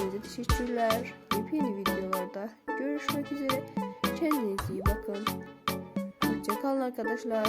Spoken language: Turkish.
hepinize teşekkürler. Yepyeni videolarda görüşmek üzere. Kendinize iyi bakın. Hoşçakalın arkadaşlar.